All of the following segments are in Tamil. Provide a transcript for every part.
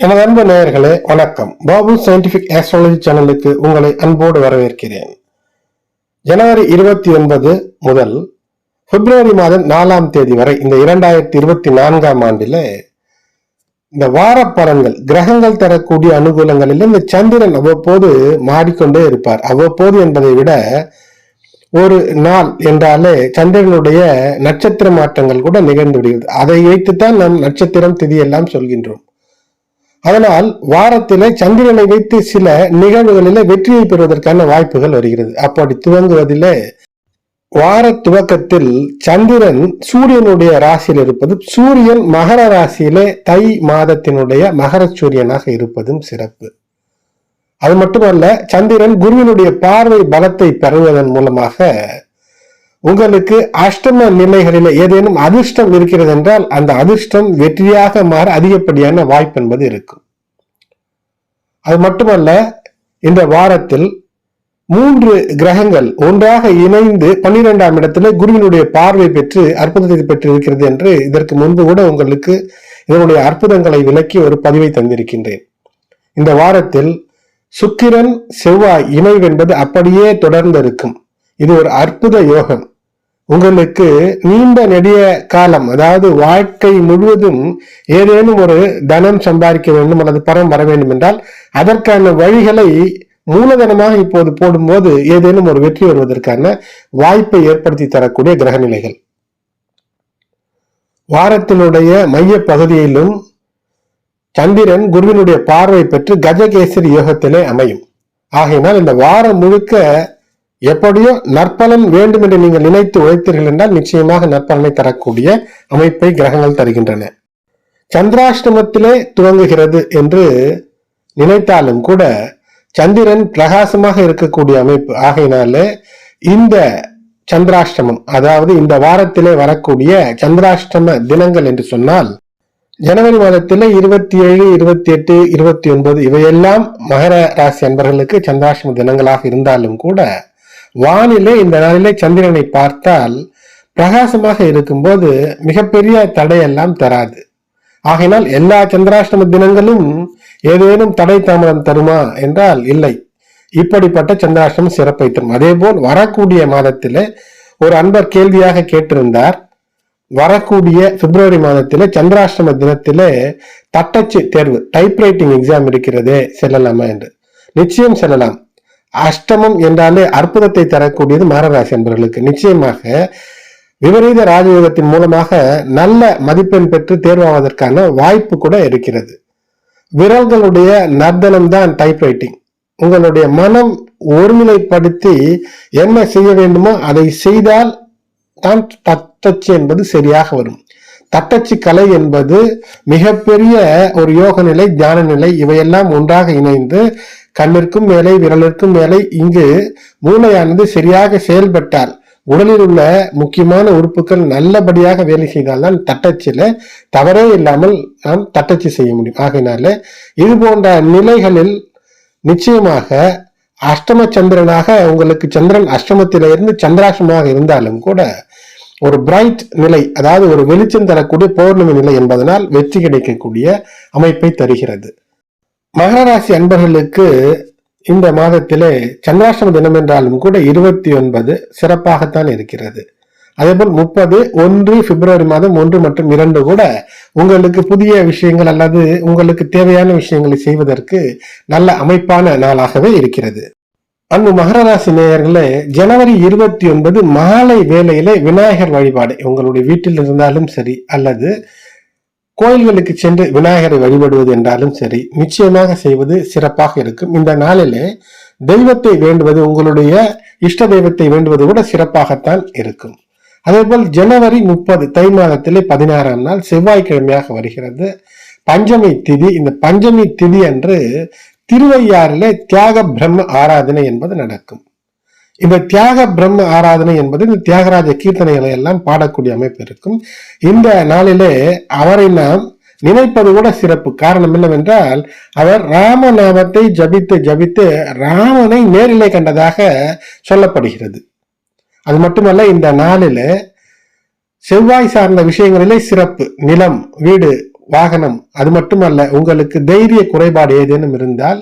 எனது அன்பு நேயர்களே வணக்கம். பாபு சயின்டிபிக் ஆஸ்ட்ராலஜி சேனலுக்கு உங்களை அன்போடு வரவேற்கிறேன். ஜனவரி இருபத்தி ஒன்பது முதல் பிப்ரவரி மாதம் நாலாம் தேதி வரை இந்த இரண்டாயிரத்தி இருபத்தி நான்காம் ஆண்டில் இந்த வார பலன்கள் கிரகங்கள் தரக்கூடிய அனுகூலங்களில் இந்த சந்திரன் அவ்வப்போது மாறிக்கொண்டே இருப்பார். அவ்வப்போது என்பதை விட ஒரு நாள் என்றாலே சந்திரனுடைய நட்சத்திர மாற்றங்கள் கூட நிகழ்ந்து விடுகிறது. அதை வைத்துத்தான் நாம் நட்சத்திரம் திதி எல்லாம் சொல்கின்றோம். அதனால் வாரத்திலே சந்திரனை வைத்து சில நிகழ்வுகளில் வெற்றியை பெறுவதற்கான வாய்ப்புகள் வருகிறது. அப்படி துவங்குவதிலே வார துவக்கத்தில் சந்திரன் சூரியனுடைய ராசியில் இருப்பது சூரியன் மகர ராசியிலே தை மாதத்தினுடைய மகர சூரியனாக இருப்பதும் சிறப்பு. அது மட்டுமல்ல சந்திரன் குருவினுடைய பார்வை பலத்தை பெறுவதன் மூலமாக உங்களுக்கு அஷ்டம நிலைகளில் ஏதேனும் அதிர்ஷ்டம் இருக்கிறது என்றால் அந்த அதிர்ஷ்டம் வெற்றியாக மாற அதிகப்படியான வாய்ப்பு என்பது இருக்கும். அது மட்டுமல்ல இந்த வாரத்தில் மூன்று கிரகங்கள் ஒன்றாக இணைந்து பன்னிரெண்டாம் இடத்துல குருவினுடைய பார்வை பெற்று அற்புதத்தை பெற்று இருக்கிறது என்று இதற்கு முன்பு கூட உங்களுக்கு இதனுடைய அற்புதங்களை விளக்கி ஒரு பதிவை தந்திருக்கின்றேன். இந்த வாரத்தில் சுக்கிரன் செவ்வாய் இணைவென்பது அப்படியே தொடர்ந்து இருக்கும். இது ஒரு அற்புத யோகம். உங்களுக்கு நீண்ட நெடிய காலம் அதாவது வாழ்க்கை முழுவதும் ஏதேனும் ஒரு தனம் சம்பாதிக்க வேண்டும் அல்லது பணம் வர வேண்டும் என்றால் அதற்கான வழிகளை மூலதனமாக இப்போது போடும்போது ஏதேனும் ஒரு வெற்றி வருவதற்கான வாய்ப்பை ஏற்படுத்தி தரக்கூடிய கிரக நிலைகள். வாரத்தினுடைய மைய பகுதியிலும் சந்திரன் குருவினுடைய பார்வை பெற்று கஜகேசரி யோகத்திலே அமையும். ஆகையினால் இந்த வாரம் முழுக்க எப்படியோ நற்பலன் வேண்டும் என்று நீங்கள் நினைத்து உழைத்தீர்கள் என்றால் நிச்சயமாக நற்பலனை தரக்கூடிய அமைப்பை கிரகங்கள் தருகின்றன. சந்திராஷ்டமத்திலே துவங்குகிறது என்று நினைத்தாலும் கூட சந்திரன் பிரகாசமாக இருக்கக்கூடிய அமைப்பு. ஆகையினாலே இந்த சந்திராஷ்டமம் அதாவது இந்த வாரத்திலே வரக்கூடிய சந்திராஷ்டம தினங்கள் என்று சொன்னால் ஜனவரி மாதத்திலே இருபத்தி ஏழு இருபத்தி எட்டு இருபத்தி ஒன்பது இவையெல்லாம் மகர ராசி அன்பர்களுக்கு சந்திராஷ்டம தினங்களாக இருந்தாலும் கூட வானிலே இந்த நாளிலே சந்திரனை பார்த்தால் பிரகாசமாக இருக்கும்போது மிகப்பெரிய தடையெல்லாம் தராது. ஆகையினால் எல்லா சந்திராஷ்டம தினங்களும் ஏதேனும் தடை தாமதம் தருமா என்றால் இல்லை. இப்படிப்பட்ட சந்திராஷ்டமம் சிறப்பை தரும். அதே போல் வரக்கூடிய மாதத்திலே ஒரு அன்பர் கேள்வியாக கேட்டிருந்தார். வரக்கூடிய பிப்ரவரி மாதத்திலே சந்திராஷ்டம தினத்திலே தட்டச்சு தேர்வு டைப்ரைட்டிங் எக்ஸாம் இருக்கிறதே செல்லலாமா என்று. நிச்சயம் செல்லலாம். அஷ்டமம் என்றாலே அற்புதத்தை தரக்கூடியது மாரராசி என்பவர்களுக்கு. நிச்சயமாக விபரீத ராஜயோகத்தின் மூலமாக நல்ல மதிப்பெண் பெற்று தேர்வாவதற்கான வாய்ப்பு கூட இருக்கிறது. விரல்களுடைய நர்தனம் தான் டைப்ரைட்டிங் உங்களுடைய மனம் ஒருநிலைப்படுத்தி என்ன செய்ய வேண்டுமோ அதை செய்தால் தான் தட்டச்சு என்பது சரியாக வரும். தட்டச்சு கலை என்பது மிகப்பெரிய ஒரு யோக நிலை தியான நிலை இவையெல்லாம் ஒன்றாக இணைந்து கண்ணிற்கும் மேலே விரலிற்கும் மேலே இங்கு மூளையானது சரியாக செயல்பட்டால் உடலில் உள்ள முக்கியமான உறுப்புகள் நல்லபடியாக வேலை செய்தால்தான் தட்டச்சில தவறே இல்லாமல் நாம் தட்டச்சு செய்ய முடியும். ஆகையினால இது போன்ற நிலைகளில் நிச்சயமாக அஷ்டம சந்திரனாக உங்களுக்கு சந்திரன் அஷ்டமத்தில இருந்து சந்திராஷ்டமாக இருந்தாலும் கூட ஒரு பிரைட் நிலை அதாவது ஒரு வெளிச்சம் தரக்கூடிய பௌர்ணமி நிலை என்பதனால் வெற்றி கிடைக்கக்கூடிய அமைப்பை தருகிறது. மகர ராசி அன்பர்களுக்கு இந்த மாதத்திலே சந்திராஷ்டம தினம் என்றாலும் கூட இருபத்தி ஒன்பது சிறப்பாகத்தான் இருக்கிறது. அதேபோல் முப்பது ஒன்று பிப்ரவரி மாதம் ஒன்று மற்றும் இரண்டு கூட உங்களுக்கு புதிய விஷயங்கள் அல்லது உங்களுக்கு தேவையான விஷயங்களை செய்வதற்கு நல்ல அமைப்பான நாளாகவே இருக்கிறது. அன்பு மகர ராசி நேயர்களே ஜனவரி இருபத்தி ஒன்பது மாலை வேலையிலே விநாயகர் வழிபாடு உங்களுடைய வீட்டில் இருந்தாலும் சரி அல்லது கோயில்களுக்கு சென்று விநாயகரை வழிபடுவது என்றாலும் சரி நிச்சயமாக செய்வது சிறப்பாக இருக்கும். இந்த நாளிலே தெய்வத்தை வேண்டுவது உங்களுடைய இஷ்ட தெய்வத்தை வேண்டுவது கூட சிறப்பாகத்தான் இருக்கும். அதேபோல் ஜனவரி முப்பது தை மாதத்திலே பதினாறாம் நாள் செவ்வாய்க்கிழமையாக வருகிறது. பஞ்சமி திதி இந்த பஞ்சமி திதி அன்று திருவையாறிலே தியாக பிரம்ம ஆராதனை என்பது நடக்கும். இந்த தியாக பிரம்ம ஆராதனை என்பது இந்த தியாகராஜ கீர்த்தனைகளை எல்லாம் பாடக்கூடிய அமைப்பு இருக்கும். இந்த நாளிலே அவரை நாம் நினைப்பது கூட சிறப்பு. காரணம் என்னவென்றால் அவர் ராமநாமத்தை ஜபித்து ஜபித்து ராமனை நேரிலே கண்டதாக சொல்லப்படுகிறது. அது மட்டுமல்ல இந்த நாளில செவ்வாய் சார்ந்த விஷயங்களிலே சிறப்பு. நிலம் வீடு வாகனம் அது மட்டுமல்ல உங்களுக்கு தைரிய குறைபாடு ஏதேனும் இருந்தால்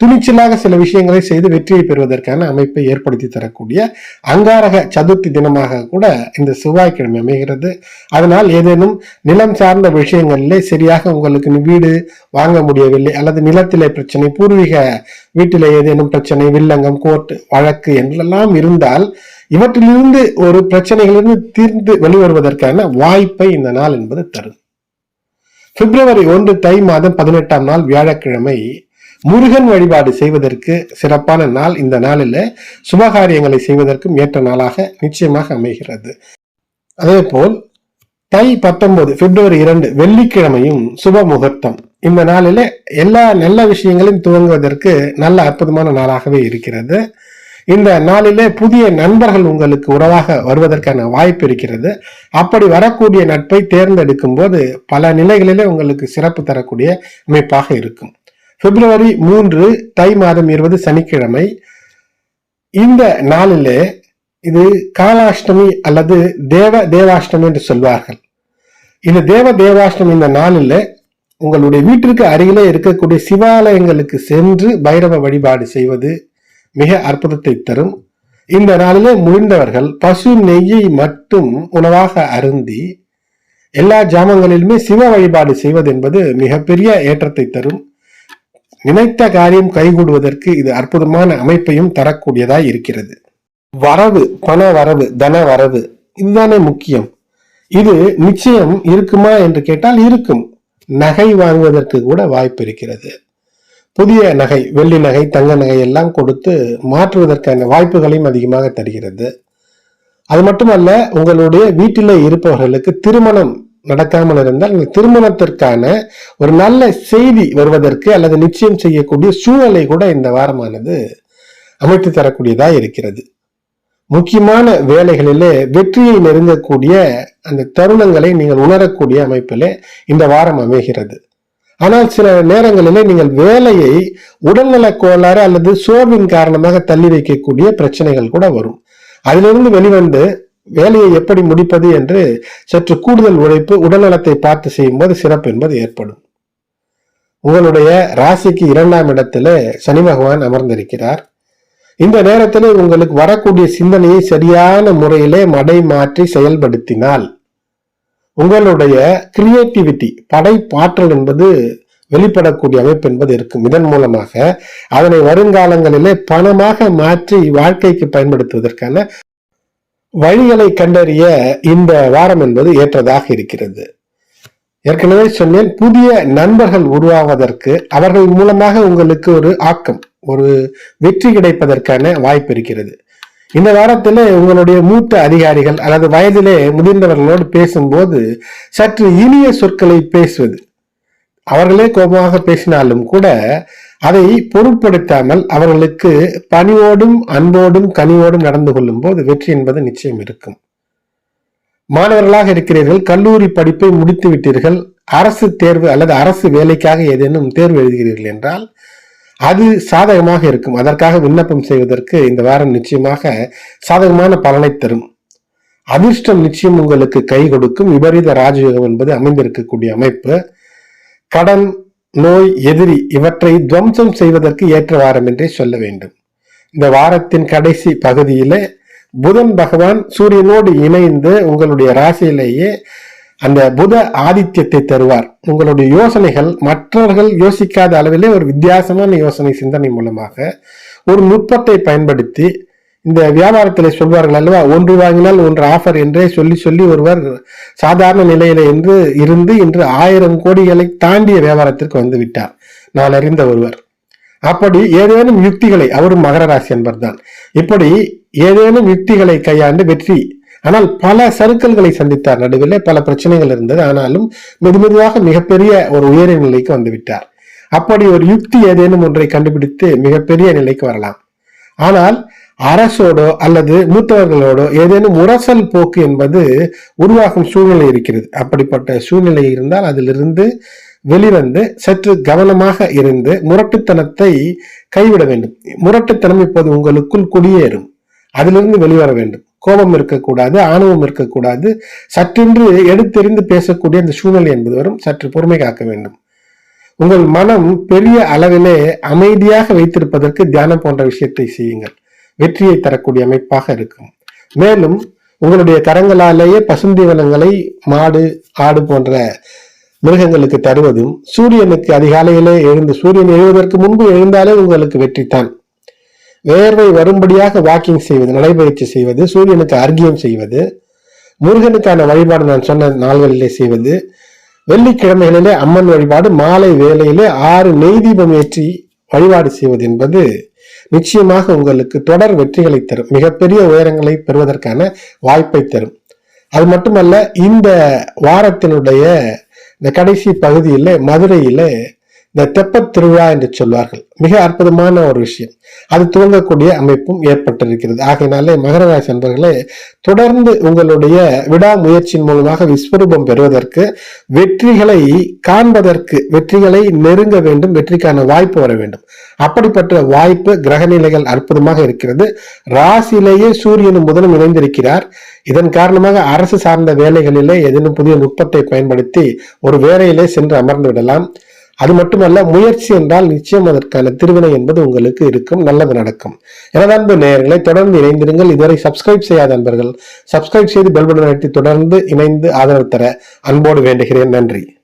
துணிச்சலாக சில விஷயங்களை செய்து வெற்றியை பெறுவதற்கான அமைப்பை ஏற்படுத்தி தரக்கூடிய அங்காரக சதுர்த்தி தினமாக கூட இந்த செவ்வாய்க்கிழமை அமைகிறது. அதனால் ஏதேனும் நிலம் சார்ந்த விஷயங்களிலே சரியாக உங்களுக்கு வீடு வாங்க முடியவில்லை அல்லது நிலத்திலே பிரச்சனை பூர்வீக வீட்டிலே ஏதேனும் பிரச்சனை வில்லங்கம் கோர்ட் வழக்கு என்றெல்லாம் இருந்தால் இவற்றிலிருந்து ஒரு பிரச்சனைகளிலிருந்து தீர்ந்து வெளிவருவதற்கான வாய்ப்பை இந்த நாள் என்பது தரும். பிப்ரவரி ஒன்று தை மாதம் பதினெட்டாம் நாள் வியாழக்கிழமை முருகன் வழிபாடு செய்வதற்கு சிறப்பான நாள் இந்த நாளில் சுபகாரியங்களை செய்வதற்கும் ஏற்ற நாளாக நிச்சயமாக அமைகிறது. அதே போல் தை பத்தொன்பது பிப்ரவரி இரண்டு வெள்ளிக்கிழமையும் சுப முகூர்த்தம். இந்த நாளில் எல்லா நல்ல விஷயங்களையும் துவங்குவதற்கு நல்ல அற்புதமான நாளாகவே இருக்கிறது. இந்த நாளிலே புதிய நண்பர்கள் உங்களுக்கு உறவாக வருவதற்கான வாய்ப்பு இருக்கிறது. அப்படி வரக்கூடிய நட்பை தேர்ந்தெடுக்கும் போது பல நிலைகளிலே உங்களுக்கு சிறப்பு தரக்கூடிய அமைப்பாக இருக்கும். பிப்ரவரி மூன்று தை மாதம் இருபது சனிக்கிழமை. இந்த நாளிலே இது காலாஷ்டமி அல்லது தேவ தேவாஷ்டமி என்று சொல்வார்கள். இந்த தேவ தேவாஷ்டமி இந்த நாளில் உங்களுடைய வீட்டிற்கு அருகிலே இருக்கக்கூடிய சிவாலயங்களுக்கு சென்று பைரவ வழிபாடு செய்வது மிக அற்புதத்தை தரும். இந்த நாளிலே முடிந்தவர்கள் பசு நெய்யை மட்டும் உணவாக அருந்தி எல்லா ஜாமங்களிலுமே சிவ வழிபாடு செய்வது என்பது மிகப்பெரிய ஏற்றத்தை தரும். நினைத்த காரியம் கைகூடுவதற்கு இது அற்புதமான அமைப்பையும் தரக்கூடியதாய் இருக்கிறது. வரவு பண வரவு தன வரவு இதுதானே முக்கியம். இது நிச்சயம் இருக்குமா என்று கேட்டால் இருக்கும். நகை வாங்குவதற்கு கூட வாய்ப்பு இருக்கிறது. புதிய நகை வெள்ளி நகை தங்க நகை எல்லாம் கொடுத்து மாற்றுவதற்கான வாய்ப்புகளையும் அதிகமாக தருகிறது. அது மட்டுமல்ல உங்களுடைய வீட்டிலே இருப்பவர்களுக்கு திருமணம் நடக்காமல் இருந்தால் இந்த திருமணத்திற்கான ஒரு நல்ல செய்தி வருவதற்கு அல்லது நிச்சயம் செய்யக்கூடிய சூழலை கூட இந்த வாரமானது அமைத்து தரக்கூடியதா இருக்கிறது. முக்கியமான வேலைகளிலே வெற்றியை நெருங்கக்கூடிய அந்த தருணங்களை நீங்கள் உணரக்கூடிய அமைப்பிலே இந்த வாரம் அமைகிறது. ஆனால் சில நேரங்களிலே நீங்கள் வேலையை உடல்நலக் கோளாறு அல்லது சோர்வின் காரணமாக தள்ளி வைக்கக்கூடிய பிரச்சனைகள் கூட வரும். அதிலிருந்து வெளிவந்து வேலையை எப்படி முடிப்பது என்று சற்று கூடுதல் உழைப்பு உடல்நலத்தை பார்த்து செய்யும் போது சிறப்பு என்பது ஏற்படும். உங்களுடைய ராசிக்கு இரண்டாம் இடத்திலே சனி பகவான் அமர்ந்திருக்கிறார். இந்த நேரத்தில் உங்களுக்கு வரக்கூடிய சிந்தனையை சரியான முறையிலே மடை மாற்றி செயல்படுத்தினால் உங்களுடைய கிரியேட்டிவிட்டி படைப்பாற்றல் என்பது வெளிப்படக்கூடிய அமைப்பு என்பது இருக்கும். இதன் மூலமாக அதனை வருங்காலங்களிலே பணமாக மாற்றி வாழ்க்கைக்கு பயன்படுத்துவதற்கான வழிகளை கண்டறிய இந்த வாரம் என்பது ஏற்றதாக இருக்கிறது. ஏற்கனவே சொன்னேன் புதிய நண்பர்கள் உருவாவதற்கு அவர்கள் மூலமாக உங்களுக்கு ஒரு ஆக்கம் ஒரு வெற்றி கிடைப்பதற்கான வாய்ப்பு இருக்கிறது. இந்த வாரத்தில் உங்களுடைய மூத்த அதிகாரிகள் அல்லது வயதிலே முதிர்ந்தவர்களோடு பேசும்போது சற்று இனிய சொற்களை பேசுவது. அவர்களே கோபமாக பேசினாலும் கூட அதை பொருட்படுத்தாமல் அவர்களுக்கு பணிவோடும் அன்போடும் கனிவோடும் நடந்து கொள்ளும் போது வெற்றி என்பது நிச்சயம் இருக்கும். மாணவர்களாக இருக்கிறீர்கள் கல்லூரி படிப்பை முடித்து விட்டீர்கள் அரசு தேர்வு அல்லது அரசு வேலைக்காக ஏதேனும் தேர்வு எழுதுகிறீர்கள் என்றால் அது சாதகமாக இருக்கும். அதற்காக விண்ணப்பம் செய்வதற்கு இந்த வாரம் நிச்சயமாக சாதகமான பலனை தரும். அதிர்ஷ்டம் நிச்சயம் உங்களுக்கு கை கொடுக்கும். விபரீத ராஜயோகம் என்பது அமைந்திருக்கக்கூடிய அமைப்பு. கடன் நோய் எதிரி இவற்றை துவம்சம் செய்வதற்கு ஏற்ற வாரம் என்றே சொல்ல வேண்டும். இந்த வாரத்தின் கடைசி பகுதியில புதன் பகவான் சூரியனோடு இணைந்து உங்களுடைய ராசியிலேயே அந்த புத ஆதித்யத்தை தருவார். உங்களுடைய யோசனைகள் மற்றவர்கள் யோசிக்காத அளவிலே ஒரு வித்தியாசமான யோசனை சிந்தனை மூலமாக ஒரு நுட்பத்தை பயன்படுத்தி இந்த வியாபாரத்தில் சொல்வார்கள் அல்லவா ஒன்று வாங்கினால் ஒன்று ஆஃபர் என்றே சொல்லி சொல்லி ஒருவர் சாதாரண நிலையில என்று இருந்து இன்று ஆயிரம் கோடிகளை தாண்டிய வியாபாரத்திற்கு வந்து விட்டார் நான் அறிந்த ஒருவர். அப்படி ஏதேனும் யுக்திகளை அவரும் மகர ராசி என்பர் தான் இப்படி ஏதேனும் யுக்திகளை கையாண்டு வெற்றி. ஆனால் பல சறுக்கல்களை சந்தித்தார். நடுவில் பல பிரச்சனைகள் இருந்தது. ஆனாலும் மெதுமெதுவாக மிகப்பெரிய ஒரு உயரிய நிலைக்கு வந்து விட்டார் அப்படி ஒரு யுக்தி ஏதேனும் ஒன்றை கண்டுபிடித்து மிகப்பெரிய நிலைக்கு வரலாம். ஆனால் அரசோடோ அல்லது மூத்தவர்களோடோ ஏதேனும் உரசல் போக்கு என்பது உருவாகும் சூழ்நிலை இருக்கிறது. அப்படிப்பட்ட சூழ்நிலை இருந்தால் அதிலிருந்து வெளிவந்து சற்று கவனமாக இருந்து முரட்டுத்தனத்தை கைவிட வேண்டும். முரட்டுத்தனம் இப்போது உங்களுக்குள் குடியேறும். அதிலிருந்து வெளிவர வேண்டும். கோபம் இருக்கக்கூடாது ஆணவம் இருக்கக்கூடாது. சற்றென்று எடுத்தெறிந்து பேசக்கூடிய அந்த சூழ்நிலை என்பது வரும். சற்று பொறுமை காக்க வேண்டும். உங்கள் மனம் பெரிய அளவிலே அமைதியாக வைத்திருப்பதற்கு தியானம் போன்ற விஷயத்தை செய்யுங்கள். வெற்றியை தரக்கூடிய அமைப்பாக இருக்கும். மேலும் உங்களுடைய கரங்களாலேயே பசுந்தீவனங்களை மாடு ஆடு போன்ற மிருகங்களுக்கு தருவதும் சூரியனுக்கு அதிகாலையிலே எழுந்து சூரியன் எழுவதற்கு முன்பு எழுந்தாலே உங்களுக்கு வெற்றித்தான் வேர்வை வரும்படியாக வாக்கிங் செய்வது நடைபயிற்சி செய்வது சூரியனுக்கு அர்க்கியம் செய்வது முருகனுக்கான வழிபாடு நான் சொன்ன நாள்களிலே செய்வது வெள்ளிக்கிழமைகளிலே அம்மன் வழிபாடு மாலை வேளையிலே ஆறு நெய் தீபம் ஏற்றி வழிபாடு செய்வது என்பது நிச்சயமாக உங்களுக்கு தொடர் வெற்றிகளை தரும் மிகப்பெரிய உயரங்களை பெறுவதற்கான வாய்ப்பை தரும். அது மட்டுமல்ல இந்த வாரத்தினுடைய இந்த கடைசி பகுதியில் மதுரையில் இந்த தெப்பத் திருவிழா என்று சொல்வார்கள். மிக அற்புதமான ஒரு விஷயம். அது துவங்கக்கூடிய அமைப்பும் ஏற்பட்டிருக்கிறது. ஆகையினாலே மகரராசி நண்பர்களே தொடர்ந்து உங்களுடைய விடாமுயற்சியின் மூலமாக விஸ்வரூபம் பெறுவதற்கு வெற்றிகளை காண்பதற்கு வெற்றிகளை நெருங்க வேண்டும் வெற்றிக்கான வாய்ப்பு வர வேண்டும். அப்படிப்பட்ட வாய்ப்பு கிரகநிலைகள் அற்புதமாக இருக்கிறது. ராசியிலேயே சூரியனும் முதலும் இணைந்திருக்கிறார். இதன் காரணமாக அரசு சார்ந்த வேலைகளிலே ஏதேனும் புதிய நுட்பத்தை பயன்படுத்தி ஒரு வேலையிலே சென்று அமர்ந்து விடலாம். அது மட்டுமல்ல முயற்சி என்றால் நிச்சயம் அதற்கான திருவினை என்பது உங்களுக்கு இருக்கும் நல்லது நடக்கும். எனது அன்பு நேயர்களை தொடர்ந்து இணைந்திருங்கள். இதுவரை சப்ஸ்கிரைப் செய்யாத அன்பர்கள் சப்ஸ்கிரைப் செய்து பெல் பட்டன் அழைத்து தொடர்ந்து இணைந்து ஆதரவு தர அன்போடு வேண்டுகிறேன். நன்றி.